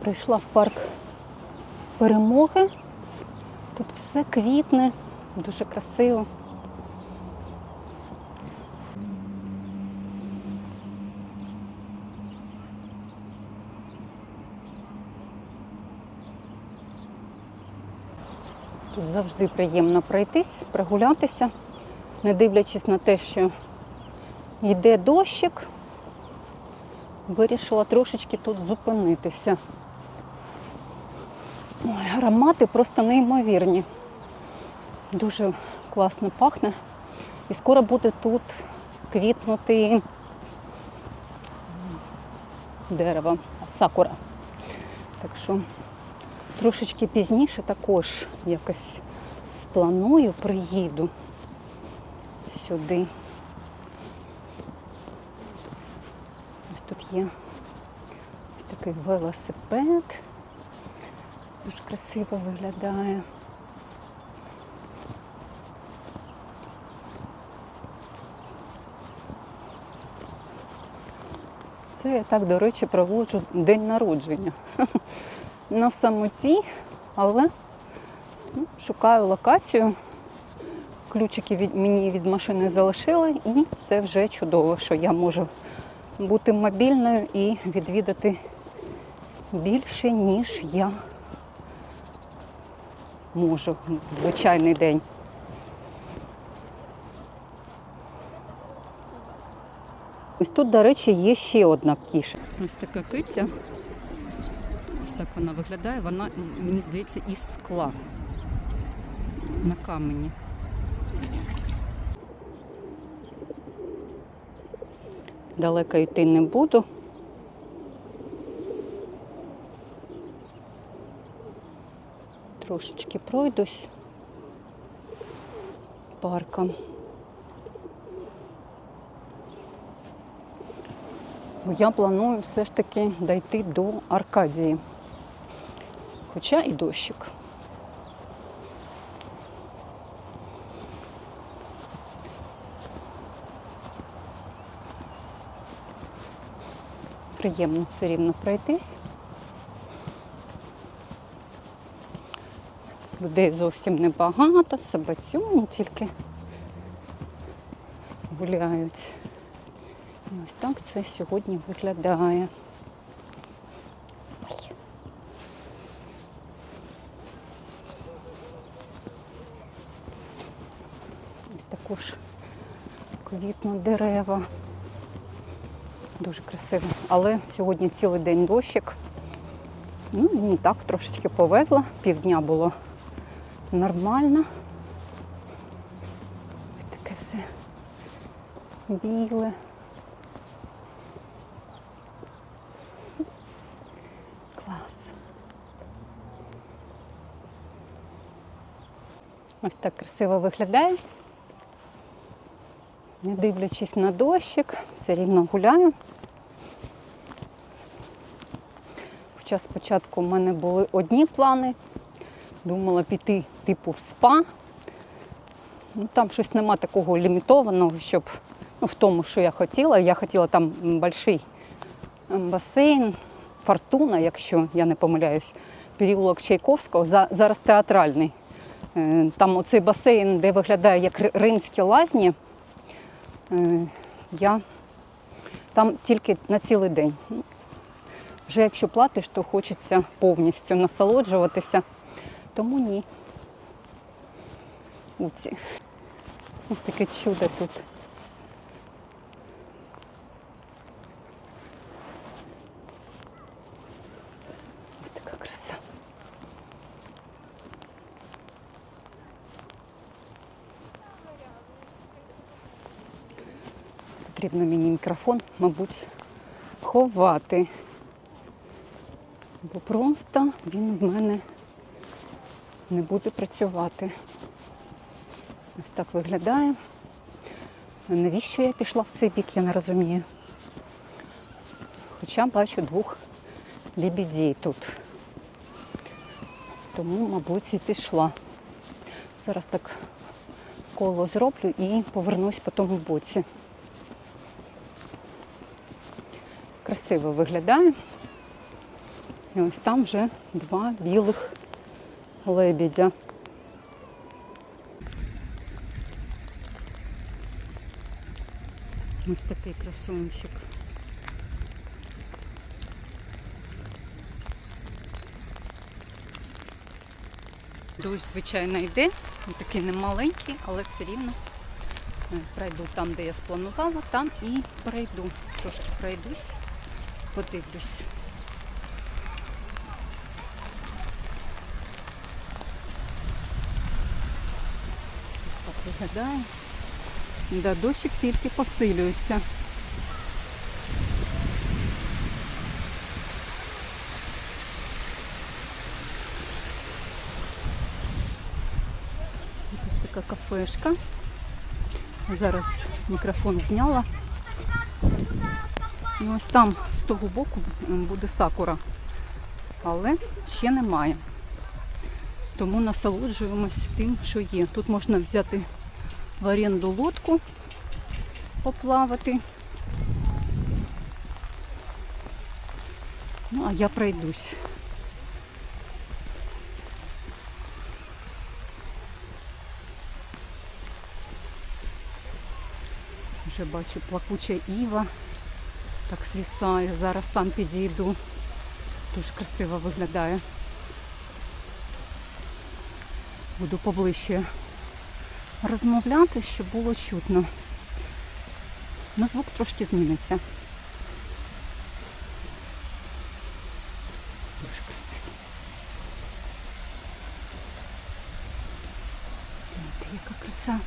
Прийшла в парк перемоги. Тут все квітне, дуже красиво. Тут завжди приємно пройтись, прогулятися, не дивлячись на те, що йде дощик, вирішила трошечки тут зупинитися. Аромати просто неймовірні. Дуже класно пахне. І скоро буде тут квітнути дерево, сакура. Так що трошечки пізніше також якось спланую, приїду сюди. Ось тут є ось такий велосипед. Дуже красиво виглядає. Це я так, до речі, проводжу день народження. На самоті, але ну, шукаю локацію. Ключики від, мені від машини залишили, і це вже чудово, що я можу бути мобільною і відвідати більше, ніж я можу в звичайний день. Ось тут, до речі, є ще одна кіша. Ось така киця. Ось так вона виглядає. Вона, мені здається, із скла на камені. Далеко йти не буду. Трошечки пройдусь парком. Я планую все ж таки дійти до Аркадії. Хоча і дощик. Приємно все рівно пройтись. Людей зовсім небагато, собацюні тільки гуляють. І ось так це сьогодні виглядає. Ось також квітнуть дерева. Дуже красиво. Але сьогодні цілий день дощик. Ну, мені так трошечки повезло. Півдня було нормально. Ось таке все біле. Клас. Ось так красиво виглядає. Не дивлячись на дощик, все рівно гуляю. Хоча спочатку в мене були одні плани. Думала піти типу в спа. Ну, Там щось нема такого лімітованого, щоб ну, в тому, що я хотіла. Я хотіла там великий басейн, фортуна, якщо я не помиляюсь, переулок Чайковського, За- зараз театральний. Е, Там оцей басейн, де виглядає як римські лазні. Е, Я там тільки на цілий день. Вже якщо платиш, то хочеться повністю насолоджуватися. Тому ні. Уці. Ось таке чудо тут. Ось така краса. Потрібно мені мікрофон, мабуть, ховати. Бо просто він в мене не буде працювати. Ось так виглядає. Навіщо я пішла в цей бік, я не розумію. Хоча бачу двох лебедей тут. Тому, мабуть, і пішла. Зараз так коло зроблю і повернусь по тому боці. Красиво виглядає. І ось там вже два білих лебідя. Ось такий красунчик. Дощ, звичайно, йде. Він такий немаленький, але все рівно е, пройду там, де я спланувала, там і пройду. Трошки пройдусь, подивлюсь. Виглядає. Да, дощик тільки посилюється. Ось така кафешка. Зараз мікрофон зняла. І ось там з того боку буде сакура. Але ще немає. Тому насолоджуємось тим, що є. Тут можна взяти в оренду лодку, поплавати. Ну, а я пройдусь. Вже бачу плакуча іва. Так свісає. Зараз там підійду. Дуже красиво виглядає. Буду поближче розмовляти, щоб було чутно. На звук трошки зміниться. Дуже красиво. Гляньте, яка краса.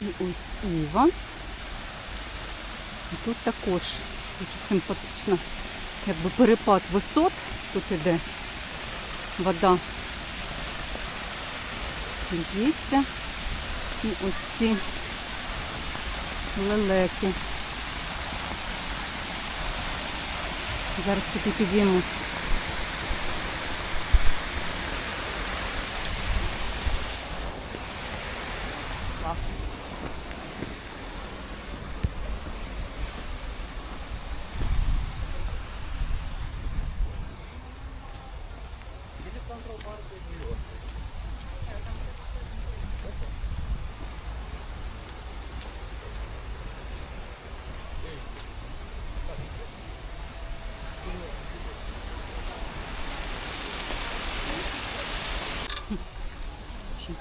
І ось Іва. І тут також дуже симпатично. Якби перепад висот тут іде. Вода лється. І ось ці лелеки. Зараз туди підіймусь.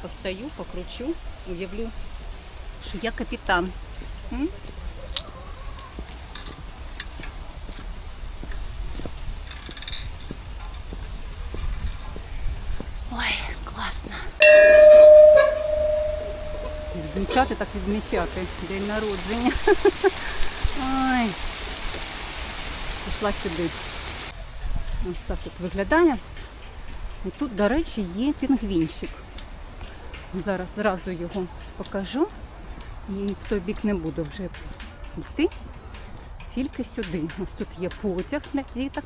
Постою, покручу, уявлю, що я капітан. М? Ой, класно. Відмічати, так відмічати. День народження. Ой. Пішла сюди. Ось так тут виглядає. І тут, до речі, є пінгвінчик. Зараз зразу його покажу. І в той бік не буду вже йти. Тільки сюди. Ось тут є потяг для діток.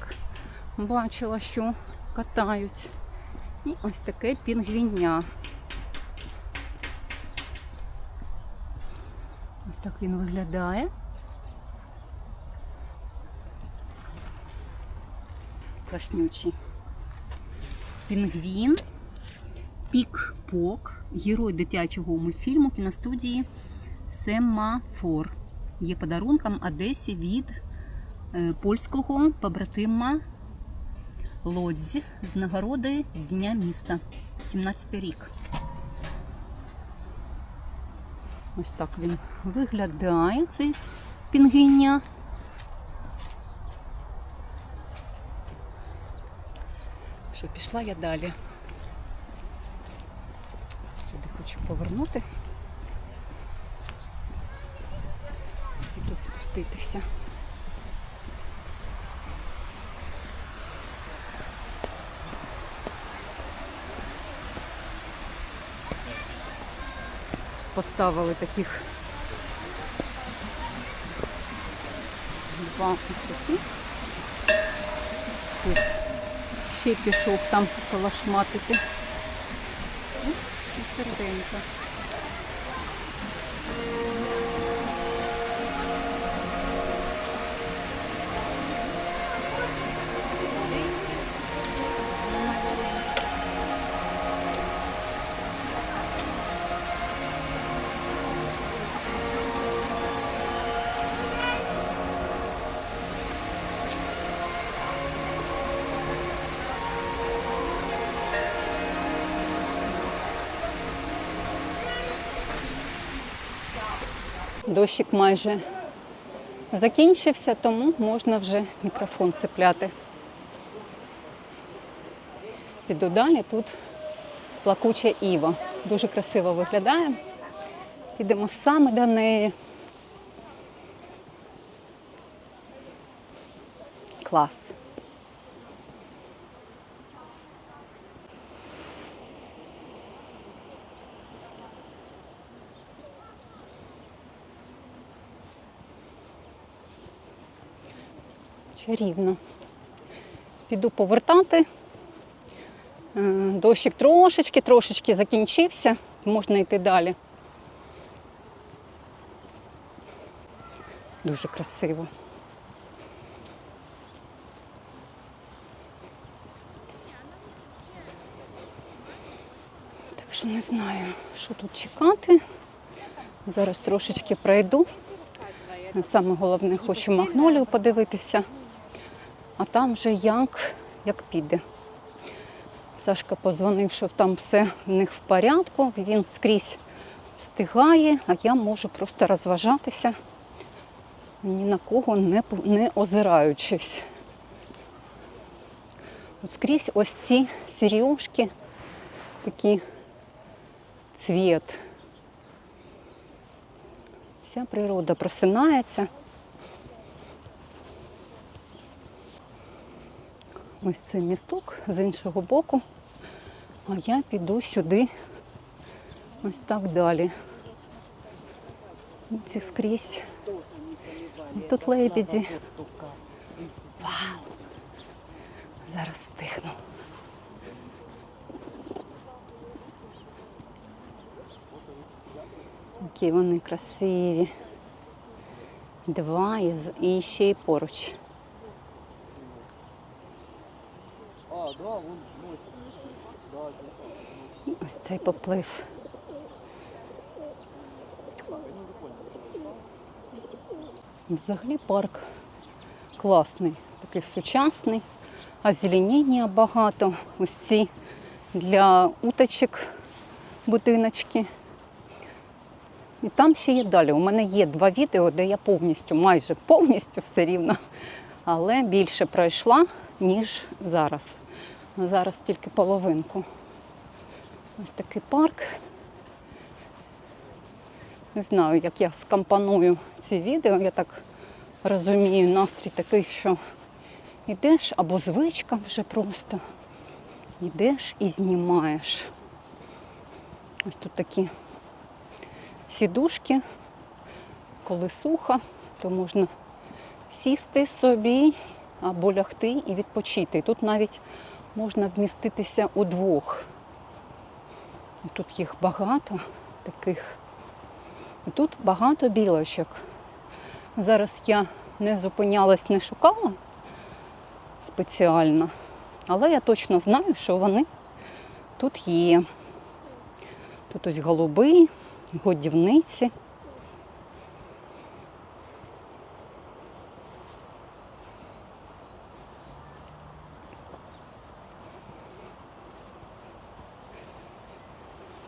Бачила, що катають. І ось таке пінгвіня. Ось так він виглядає. Класнючий. Пінгвін, Пік-Пок, герой дитячого мультфільму кіностудії Семафор. Є подарунком Одесі від е, польського побратима Лодзь з нагороди Дня міста. 17 рік. Ось так він виглядає, цей пінгвіня. Що, пішла я далі. Сюди хочу повернути. І тут спуститися. Поставили таких два таких. Ось ще пішов там калашматити. Ну, І Дощик майже закінчився, тому можна вже мікрофон цепляти. Піду далі, тут плакуча Іва. Дуже красиво виглядає. Підемо саме до неї. Клас. Чарівно. Піду повертати. Е, Дощик трошечки, трошечки закінчився, можна йти далі. Дуже красиво. Так що не знаю, що тут чекати. Зараз трошечки пройду. Саме головне, хочу магнолію подивитися, а там вже як, як піде. Сашка позвонив, що там все в них в порядку, він скрізь встигає, а я можу просто розважатися, ні на кого не, не озираючись. От скрізь ось ці сережки, такі цвіт. Вся природа просинається. Ось цей місток з іншого боку. А я піду сюди ось так далі. Ці скрізь. Тут лебеді. Вау! Зараз встигну. Які вони красиві. Два і ще й поруч. А, да, вон носит. Да, да. Ось цей поплив. Взагалі парк класний, такий сучасний, озеленіння багато. Ось ці для уточок будиночки. І там ще є далі. У мене є два відео, де я повністю, майже повністю все рівно, але більше пройшла, ніж зараз. Зараз тільки половинку. Ось такий парк. Не знаю, як я скомпоную ці відео. Я так розумію, настрій такий, що йдеш або звичка вже просто. Йдеш і знімаєш. Ось тут такі сідушки. Коли сухо, то можна сісти собі або лягти і відпочити. Тут навіть можна вміститися удвох. Тут їх багато таких. Тут багато білочок. Зараз я не зупинялась, не шукала спеціально, але я точно знаю, що вони тут є. Тут ось голуби, годівниці.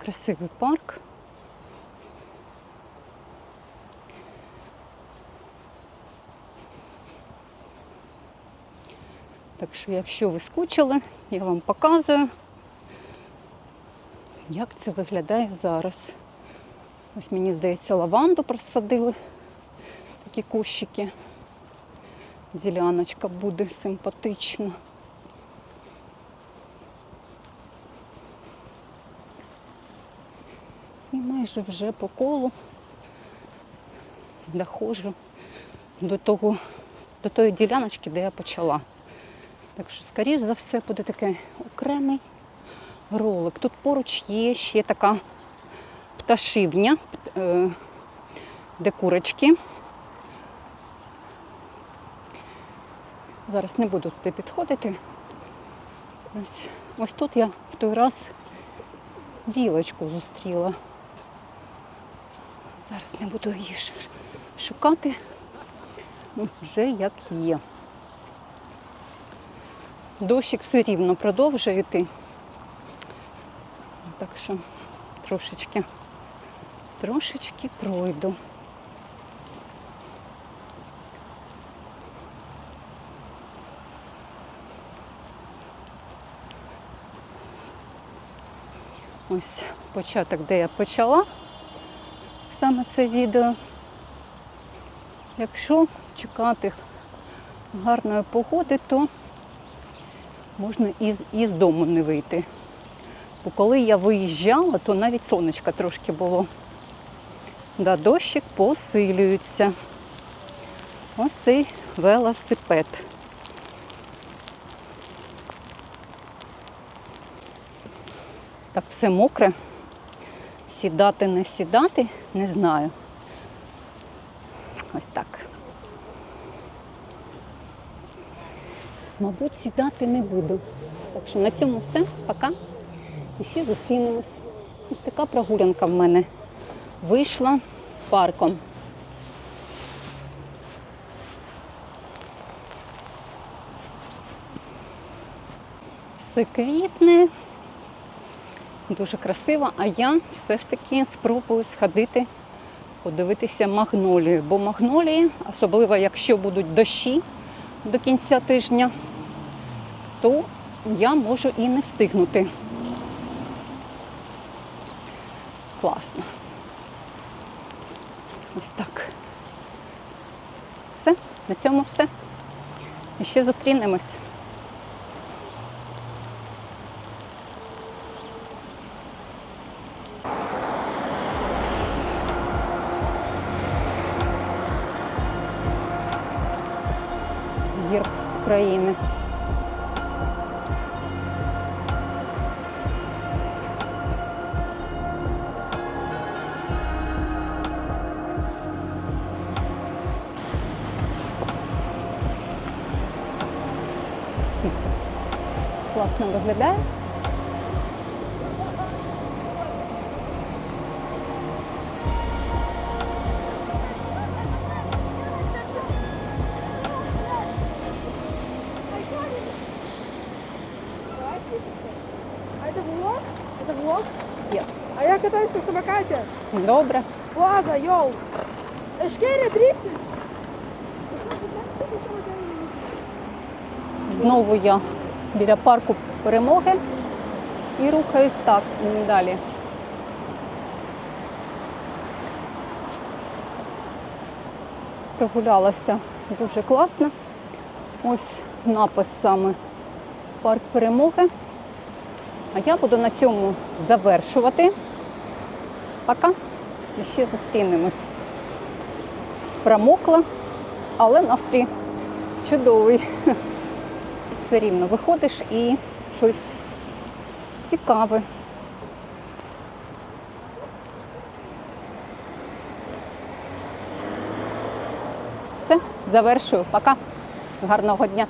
Красивий парк. Так що, якщо ви скучили, я вам показую, як це виглядає зараз. Ось мені здається, лаванду просадили, такі кущики. Діляночка буде симпатична. І майже вже по колу доходжу до того, до тої діляночки, де я почала. Так що, скоріш за все, буде такий окремий ролик. Тут поруч є ще така пташивня, е, де курочки. Зараз не буду туди підходити. Ось, ось тут я в той раз білочку зустріла. Зараз не буду її шукати ну, вже як є. Дощик все рівно продовжує йти. Так що трошечки, трошечки пройду. Ось початок, де я почала саме це відео. Якщо чекати гарної погоди, то можна із, із дому не вийти. Бо коли я виїжджала, то навіть сонечка трошки було. Да, дощик посилюється. Ось цей велосипед. Так, все мокре. Сідати, не сідати, не знаю. Ось так. Мабуть, сідати не буду. Так що на цьому все. Пока. І ще зустрінемось. Ось така прогулянка в мене вийшла парком. Все квітне, дуже красиво, а я все ж таки спробую сходити, подивитися магнолію. Бо магнолії, особливо якщо будуть дощі до кінця тижня, то я можу і не встигнути. Класно. Ось так. Все, на цьому все. І ще зустрінемось. України. Класно виглядає. Это влог? Yes. А я катаюсь на самокате. Добре. Ладно, йоу. Эшкерия дрифт. Знову я біля парку перемоги і рухаюсь так далі. Прогулялася дуже класно. Ось напис саме парк перемоги. А я буду на цьому завершувати. Пока. І ще зустрінемось. Промокла, але настрій чудовий все рівно виходиш і щось цікаве. Все, завершую. Пока. Гарного дня.